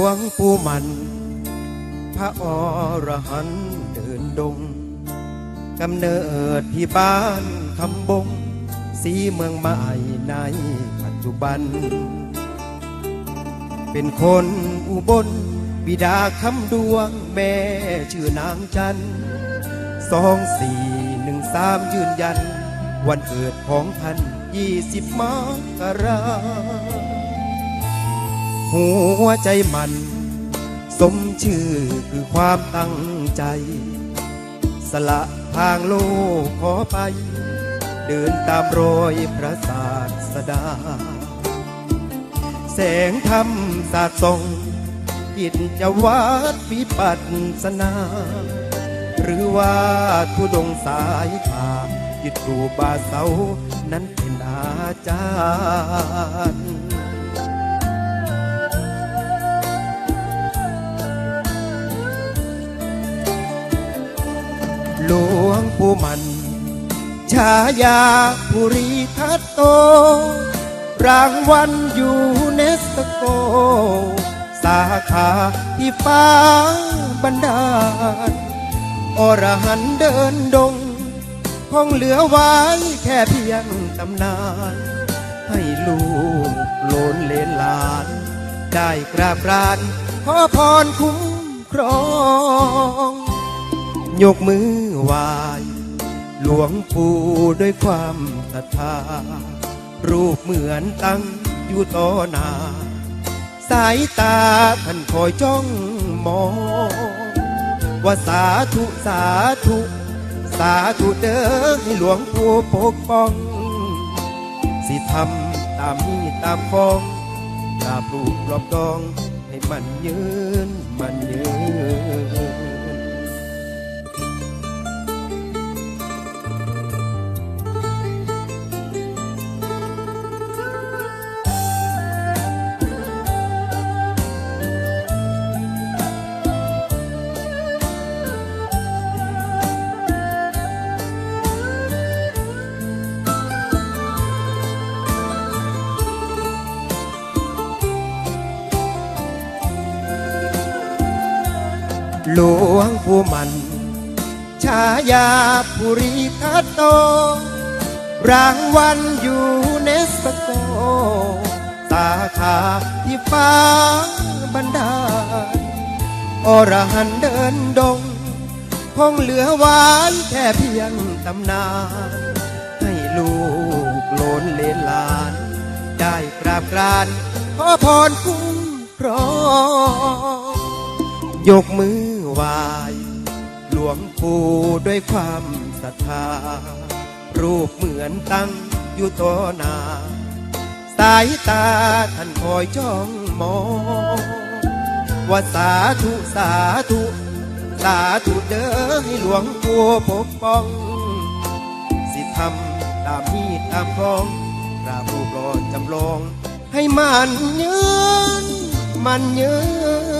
วงปู่มัน พระอรหันต์เดินดงกำเนิดที่บ้านคำบง สีเมืองใหม่ในปัจจุบัน เป็นคนอุบลบิดาคำดวงแม่ชื่อนางจันสองสี่หนึ่งสามยืนยัน วันเกิดของท่านยี่สิบมกรา หัวใจมัน สมชื่อคือความตั้งใจ สละทางโลกขอไป เดินตามรอยพระศาสดา แสงธรรมสาดส่องกิจจะวัดวิปัสสนา หรือว่าทุดงสายผ่ายึดครูบาเสานั้นเป็นอาจารย์ วงปู่มันชายาภูริทัตโต รางวัลยูเนสโก สาขาที่ฟ้าบันดาลอรหันต์เดินดง คงเหลือไว้แค่เพียงตำนาน ให้ลูกโลนเลนหลาน ได้กราบกรานขอพรคุ้มครอง ยกมือไหวา หลวงปู่ด้วยความศรัทธา รูปเหมือนตั้งอยู่ต่อหน้า สายตาท่านคอยจ้องมอง ว่าสาธุสาธุ สาธุเด้อให้หลวงปู่ปกป้อง สิทำตามนี้ตามฟองกราบรูปรอบดองให้มันยืนมันยืน หลวงปู่มันชายาภูริทัตโต รางวัลยูเนสโก สาขาที่ฟ้าบันดาลอรหันเดินดง คงเหลือไว้แค่เพียงตำนาน ให้ลูกโลนเลนลาน ได้กราบกรานขอพรคุ้มครองยกมือ วาย หลวงปู่ด้วยความศรัทธา รูปเหมือนตั้งอยู่ต่อหน้าสายตาท่านคอยจ้องมองว่าสาธุสาธุสาธุเด้อให้หลวงปู่ปกป้อง สิทำตามมีตามครองกราบรูปรอจำลอง ให้มันยืนมันยืน